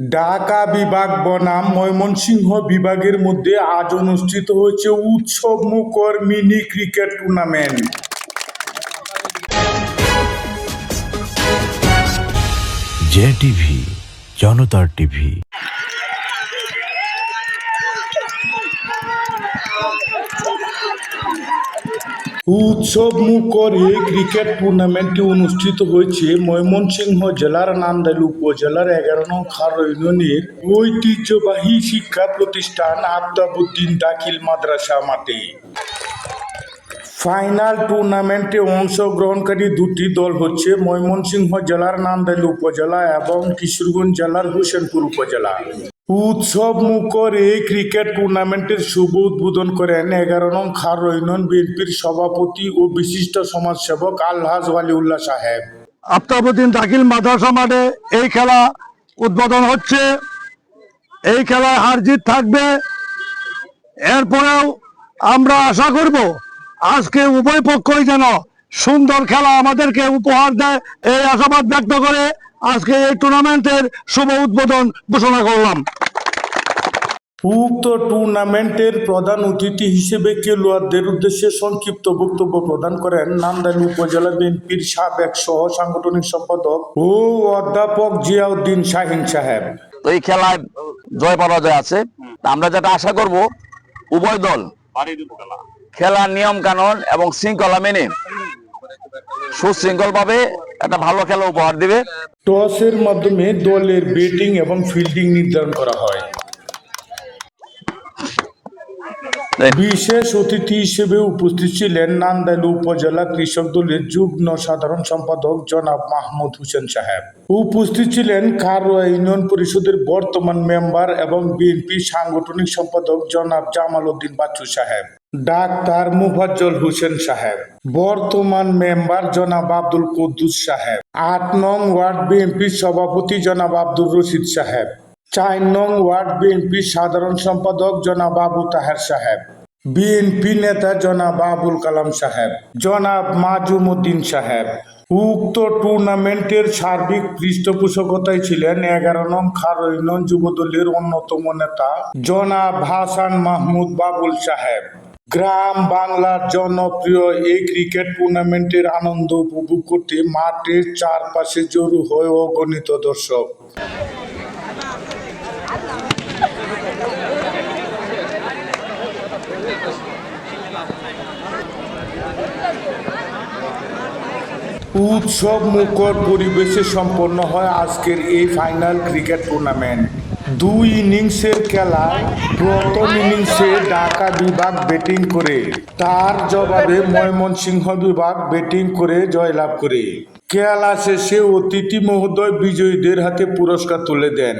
ঢাকা বিভাগ বনাম ময়মনসিংহ বিভাগের মধ্যে আজ অনুষ্ঠিত হয়েছে উৎসব মুখর mini cricket tournament. J TV, জনতার টিভি। উৎসব মুখর ক্রিকেট টুর্নামেন্টটি অনুষ্ঠিত হয়েছে ময়মনসিংহ জেলার নান্দাইল উপজেলার এগারো নং খার ইউনিয়নের ঐতিহ্যবাহী শিক্ষা প্রতিষ্ঠান আফতাবুদ্দিন দাখিল মাদ্রাসা মাঠে। ফাইনাল টুর্নামেন্টে অংশগ্রহণকারী দুটি দল হচ্ছে ময়মনসিংহ জেলার নান্দাইল উপজেলা এবং কিশোরগঞ্জ জেলার হোসেনপুর উপজেলা। উৎসব মুখর এই ক্রিকেট টুর্নামেন্টের শুভ উদ্বোধন করেন এগারো নং খার ইউনিয়ন বিএনপির সভাপতি ও বিশিষ্ট সমাজসেবক আলহাজ ওয়ালিউল্লাহ সাহেব। আফতাবুদ্দিন দাখিল মাদ্রাসা মাঠে এই খেলা উদ্বোধন হচ্ছে। এই খেলায় হার জিত থাকবে। এরপরেও আমরা আশা করব আজকে উভয় পক্ষই যেন সুন্দর খেলা আমাদেরকে উপহার দেয়, এই আশাবাদ ব্যক্ত করে আজকে এই টুর্নামেন্টের শুভ উদ্বোধন ঘোষণা করলাম। উক্ত টুর্নামেন্টের প্রধান অতিথি হিসেবে খেলোয়াড়দের উদ্দেশ্যে সংক্ষিপ্ত বক্তব্য প্রদান করেন নান্দাইল উপজেলা বিএনপির সাবেক সহ সাংগঠনিক সম্পাদক ও অধ্যাপক জিয়াউদ্দিন শাহিন সাহেব। এই খেলায় জয় পরাজয় আছে। আমরা যেটা আশা করব উভয় দল খেলার নিয়ম কানুন এবং শৃঙ্খলা মেনে সুশৃঙ্খল ভাবে একটা ভালো খেলা উপহার দিবে। টসের মাধ্যমে দলের ব্যাটিং এবং ফিল্ডিং নির্ধারণ করা হয়। বিশেষ অতিথি হিসেবে উপস্থিত ছিলেন নান্দাইল উপজেলা কৃষক দলের যুগ্ম সাধারণ সম্পাদক জনাব মাহমুদ হোসেন সাহেব। উপস্থিত ছিলেন কারোয়া ইউনিয়ন পরিষদের বর্তমান মেম্বার এবং বিএনপি সাংগঠনিক সম্পাদক জনাব জামাল উদ্দিন বাচ্চু সাহেব। ডাক্তার মুফাজ্জল হোসেন সাহেব, বর্তমান মেম্বার জনাব আব্দুল কুদ্দুস সাহেব, আট নং ওয়ার্ড বিএনপির সভাপতি জনাব আব্দুর রশিদ সাহেব, চার নং ওয়ার্ড বিএনপির সাধারণ সম্পাদক জনাব আবু তাহের সাহেব, বিএনপি নেতা জনাব আবুল কালাম সাহেব, জনাব মাজুমুদ্দিন সাহেব। উক্ত টুর্নামেন্টের সার্বিক পৃষ্ঠপোষকতায় ছিলেন এগারো নং খার ইউনিয়ন যুবদলের অন্যতম নেতা জনাব হাসান মাহমুদ বাবুল সাহেব। গ্রাম বাংলার জনপ্রিয় এই ক্রিকেট টুর্নামেন্টের আনন্দ উপভোগ করতে মাঠের চারপাশে জড়ো হয় অগণিত দর্শক। উৎসব মুখর পরিবেশে সম্পন্ন হয় আজকের এই ফাইনাল ক্রিকেট টুর্নামেন্ট। দুই ইনিংসের খেলা, প্রথম ইনিংসে ঢাকা বিভাগ ব্যাটিং করে। তার জবাবে ময়মনসিংহ বিভাগ ব্যাটিং করে জয়লাভ করে। খেলা শেষে অতিথি মহোদয় বিজয়ীদের হাতে পুরস্কার তুলে দেন।